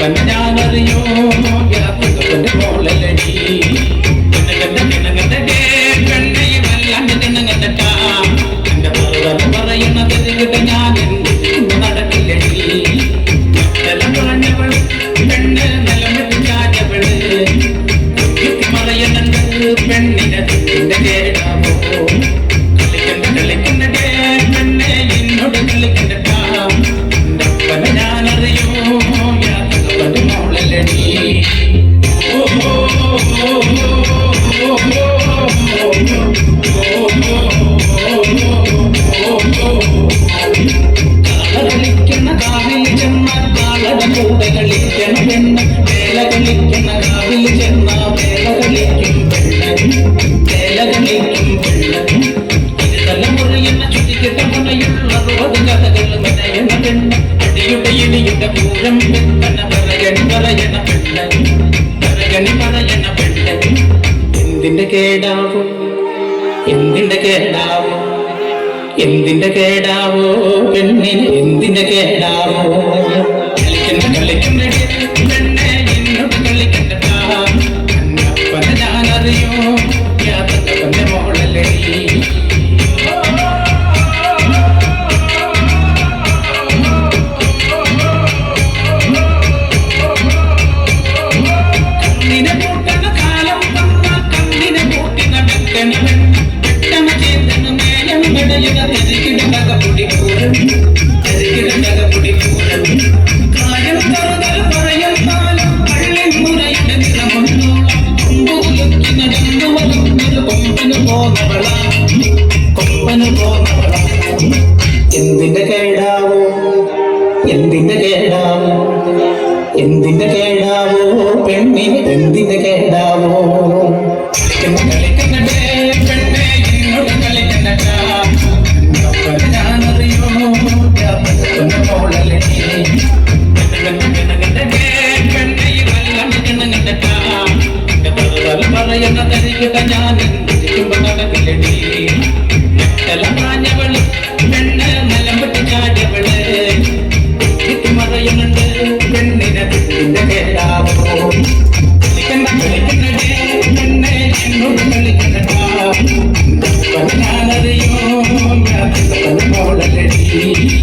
ഞാനറിയോ? യാത്രന്റെ മോളല്ലടി കിണകന്റെ കിണകന്റെ മെനയണ പെണ്ണ് അടിയുടെ ഇടിയുടെ പൂരം പെണ്ണ പറയണി എന്തിന്റെ കേടാവും? എന്തിന്റെ കേടാവും? എന്തിന്റെ കേടാവോ? പെണ്ണിന് എന്തിന്റെ കേടാവോ? കളിക്കുന്ന കളിക്കുന്ന എന്തിന്റെ കേടാവോ? എന്തിന്റെ കേടാവോ? എന്തിന്റെ കേടാവോ? പെണ്ണിന് എന്തിന്റെ തരികിട ഞാൻ ചിരിക്കുമ്പോ നടന്നില്ലടി ഞെട്ടലം മാഞ്ഞവൾ പെണ്ണ് നിലം വിട്ട് ചാടിയവൾ ചുറ്റി മറയുന്നുണ്ട് പെണ്ണിനെ കേടാവോ കളിക്കണ്ട കളിക്കണ്ടേ പെണ്ണെ എന്നോട് കളിക്കണ്ടാ ഞാനറിയോ ഞാൻ മോളല്ലടി